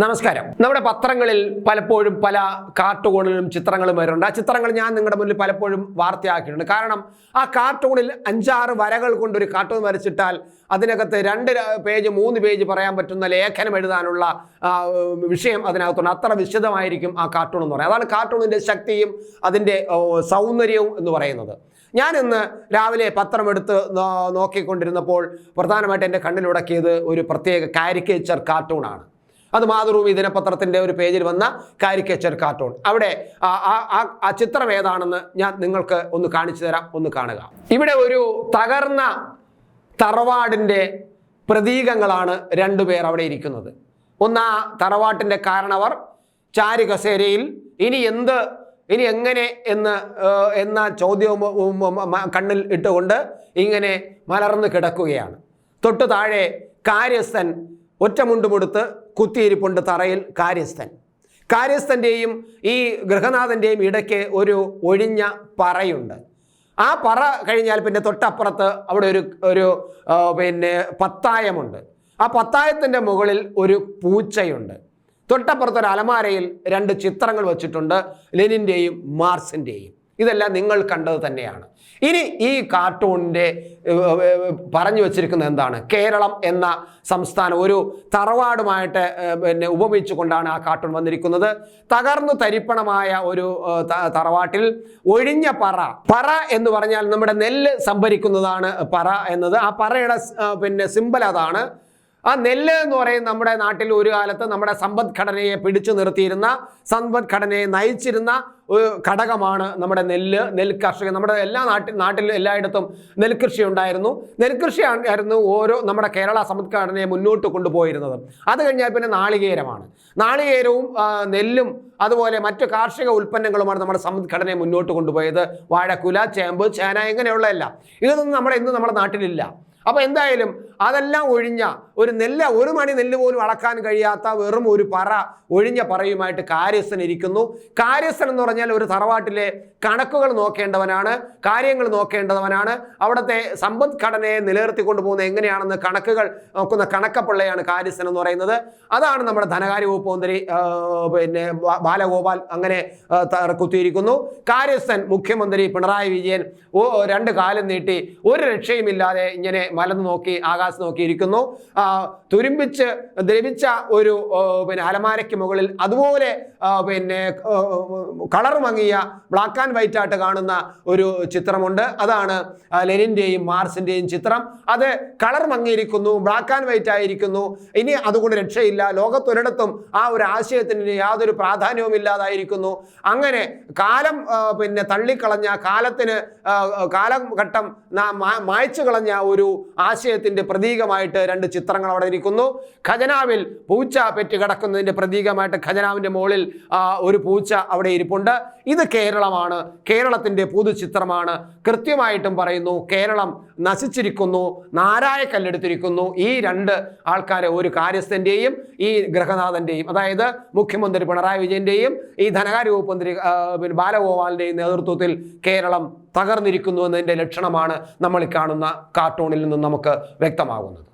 നമസ്കാരം. നമ്മുടെ പത്രങ്ങളിൽ പലപ്പോഴും പല കാർട്ടൂണുകളും ചിത്രങ്ങളും വരുന്നുണ്ട്. ആ ചിത്രങ്ങൾ ഞാൻ നിങ്ങളുടെ മുന്നിൽ പലപ്പോഴും വാർത്തയാക്കിയിട്ടുണ്ട്. കാരണം ആ കാർട്ടൂണിൽ അഞ്ചാറ് വരകൾ കൊണ്ടൊരു കാർട്ടൂൺ വരച്ചിട്ടാൽ അതിനകത്ത് രണ്ട് പേജ് മൂന്ന് പേജ് പറയാൻ പറ്റുന്ന ലേഖനം എഴുതാനുള്ള വിഷയം അതിനകത്തുണ്ട്. അത്ര വിശദമായിരിക്കും ആ കാർട്ടൂൺ എന്ന് പറയുന്നത്. അതാണ് കാർട്ടൂണിന്റെ ശക്തിയും അതിന്റെ സൗന്ദര്യവും എന്ന് പറയുന്നത്. ഞാൻ ഇന്ന് രാവിലെ പത്രമെടുത്ത് നോക്കിക്കൊണ്ടിരുന്നപ്പോൾ പ്രധാനമായിട്ട് എന്റെ കണ്ണിലുടക്കിയത് ഒരു പ്രത്യേക കാരിക്കേച്ചർ കാർട്ടൂണാണ്. അത് മാതൃഭൂമി ദിനപത്രത്തിന്റെ ഒരു പേജിൽ വന്ന കാരിക്കേച്ചർ കാർട്ടൂൺ. അവിടെ ആ- ചിത്രം ഏതാണെന്ന് ഞാൻ നിങ്ങൾക്ക് ഒന്ന് കാണിച്ചു തരാം ഒന്ന് കാണുക. ഇവിടെ ഒരു തകർന്ന തറവാടിന്റെ പ്രതീകങ്ങളാണ് രണ്ടുപേർ അവിടെ ഇരിക്കുന്നത്. ഒന്ന് ആ തറവാട്ടിന്റെ കാരണവർ ചാരു കസേരയിൽ ഇനി എന്ത് ഇനി എങ്ങനെ എന്ന് എന്ന ചോദ്യവും കണ്ണിൽ ഇട്ടുകൊണ്ട് ഇങ്ങനെ മലർന്നു കിടക്കുകയാണ്. തൊട്ടു താഴെ കാര്യസ്ഥൻ ഒറ്റമുണ്ടുമുടുത്ത് കുത്തിയിരിപ്പുണ്ട് തറയിൽ കാര്യസ്ഥൻ. കാര്യസ്ഥന്റെയും ഈ ഗൃഹനാഥന്റെയും ഇടയ്ക്ക് ഒരു ഒഴിഞ്ഞ പറയുണ്ട്. ആ പറ കഴിഞ്ഞാൽ പിന്നെ തൊട്ടപ്പുറത്ത് അവിടെ ഒരു ഒരു പിന്നെ പത്തായമുണ്ട്. ആ പത്തായത്തിന്റെ മുകളിൽ ഒരു പൂച്ചയുണ്ട്. തൊട്ടപ്പുറത്തൊരു അലമാരയിൽ രണ്ട് ചിത്രങ്ങൾ വച്ചിട്ടുണ്ട്. ലെനിന്റെയും മാർസിന്റെയും ഇതെല്ലാം നിങ്ങൾ കണ്ടത് തന്നെയാണ്. ഇനി ഈ കാർട്ടൂണിന്റെ പറഞ്ഞു വച്ചിരിക്കുന്നത് എന്താണ്? കേരളം എന്ന സംസ്ഥാനം ഒരു തറവാടുമായിട്ട് പിന്നെ ഉപമിച്ചുകൊണ്ടാണ് ആ കാർട്ടൂൺ വന്നിരിക്കുന്നത്. തകർന്നു തരിപ്പണമായ ഒരു തറവാട്ടിൽ ഒഴിഞ്ഞ പറ. പറ എന്ന് പറഞ്ഞാൽ നമ്മുടെ നെല്ല് സംഭരിക്കുന്നതാണ് പറ എന്നത്. ആ പറയുടെ പിന്നെ സിമ്പൽ അതാണ്. ആ നെല്ല് എന്ന് പറയുന്ന നമ്മുടെ നാട്ടിൽ ഒരു കാലത്ത് നമ്മുടെ സമ്പദ്ഘടനയെ പിടിച്ചു നിർത്തിയിരുന്ന സമ്പദ്ഘടനയെ നയിച്ചിരുന്ന ഒരു ഘടകമാണ് നമ്മുടെ നെല്ല് നെൽ കർഷകർ നമ്മുടെ എല്ലാ നാട്ടിൽ നാട്ടിൽ എല്ലായിടത്തും നെൽകൃഷി ഉണ്ടായിരുന്നു. നെൽകൃഷി ആയിരുന്നു ഓരോ നമ്മുടെ കേരള സമ്പദ്ഘടനയെ മുന്നോട്ട് കൊണ്ടുപോയിരുന്നത്. അത് കഴിഞ്ഞാൽ പിന്നെ നാളികേരമാണ്. നാളികേരവും നെല്ലും അതുപോലെ മറ്റു കാർഷിക ഉൽപ്പന്നങ്ങളുമാണ് നമ്മുടെ സമ്പദ്ഘടനയെ മുന്നോട്ട് കൊണ്ടുപോയത്. വാഴക്കുല ചേമ്പ് ചേന ഇങ്ങനെയുള്ള എല്ലാം. ഇതൊന്നും നമ്മുടെ ഇന്ന് നമ്മുടെ നാട്ടിലില്ല. അപ്പോൾ എന്തായാലും അതെല്ലാം ഒഴിഞ്ഞ ഒരു നെല്ല് ഒരു മണി നെല്ല് പോലും അളക്കാൻ കഴിയാത്ത വെറും ഒരു പറ ഒഴിഞ്ഞ പറയുമായിട്ട് കാര്യസ്ഥൻ ഇരിക്കുന്നു. കാര്യസ്ഥൻ എന്ന് പറഞ്ഞാൽ ഒരു തറവാട്ടിലെ കണക്കുകൾ നോക്കേണ്ടവനാണ് കാര്യങ്ങൾ നോക്കേണ്ടവനാണ്. അവിടുത്തെ സമ്പദ്ഘടനയെ നിലനിർത്തിക്കൊണ്ടു പോകുന്ന എങ്ങനെയാണെന്ന് കണക്കുകൾ നോക്കുന്ന കണക്കപ്പിള്ളയാണ് കാര്യസ്ഥൻ എന്ന് പറയുന്നത്. അതാണ് നമ്മുടെ ധനകാര്യ വകുപ്പ് മന്ത്രി പിന്നെ ബാലഗോപാൽ അങ്ങനെ കുത്തിയിരിക്കുന്നു. കാര്യസ്ഥൻ മുഖ്യമന്ത്രി പിണറായി വിജയൻ രണ്ട് കാലം നീട്ടി ഒരു രക്ഷയുമില്ലാതെ ഇങ്ങനെ മലന്ന് നോക്കി ആകാശം നോക്കി ഇരിക്കുന്നു. ആ, തുരുമ്പിച്ച് ദ്രവിച്ച ഒരു പിന്നെ അലമാരയ്ക്ക് മുകളിൽ അതുപോലെ പിന്നെ കളർ മങ്ങിയ ബ്ലാക്ക് ആൻഡ് വൈറ്റ് ആയിട്ട് കാണുന്ന ഒരു ചിത്രമുണ്ട്. അതാണ് ലെനിന്റെയും മാർസിന്റെയും ചിത്രം. അത് കളർ മങ്ങിയിരിക്കുന്നു ബ്ലാക്ക് ആൻഡ് വൈറ്റ് ആയിരിക്കുന്നു. ഇനി അതുകൊണ്ട് രക്ഷയില്ല. ലോകത്തൊരിടത്തും ആ ഒരു ആശയത്തിന് യാതൊരു പ്രാധാന്യവും ഇല്ലാതായിരിക്കുന്നു. അങ്ങനെ കാലം പിന്നെ തള്ളിക്കളഞ്ഞ കാലത്തിന് കാലഘട്ടം മായ്ച്ചു കളഞ്ഞ ഒരു ആശയത്തിന്റെ പ്രതീകമായിട്ട് രണ്ട് ചിത്രങ്ങൾ അവിടെ ഇരിക്കുന്നു ഖജനാവിൽ പൂച്ച പെറ്റി കിടക്കുന്നതിന്റെ പ്രതീകമായിട്ട് ഖജനാവിന്റെ മുകളിൽ ഒരു പൂച്ച അവിടെ ഇരിപ്പുണ്ട്. ഇത് കേരളമാണ്. കേരളത്തിന്റെ പുതുചിത്രമാണ്. കൃത്യമായിട്ടും പറയുന്നു കേരളം നശിച്ചിരിക്കുന്നു നാരായ കല്ലെടുത്തിരിക്കുന്നു ഈ രണ്ട് ആൾക്കാരെ ഒരു കാര്യസ്ഥന്റെയും ഈ ഗൃഹനാഥന്റെയും അതായത് മുഖ്യമന്ത്രി പിണറായി വിജയന്റെയും ഈ ധനകാര്യ വകുപ്പ് മന്ത്രി ബാലഗോപാലിന്റെയും നേതൃത്വത്തിൽ കേരളം തകർന്നിരിക്കുന്നു എന്നതിന്റെ ലക്ഷണമാണ് നമ്മൾ കാണുന്ന കാർട്ടൂണിൽ നിന്നും നമുക്ക് വ്യക്തമാകുന്നത്.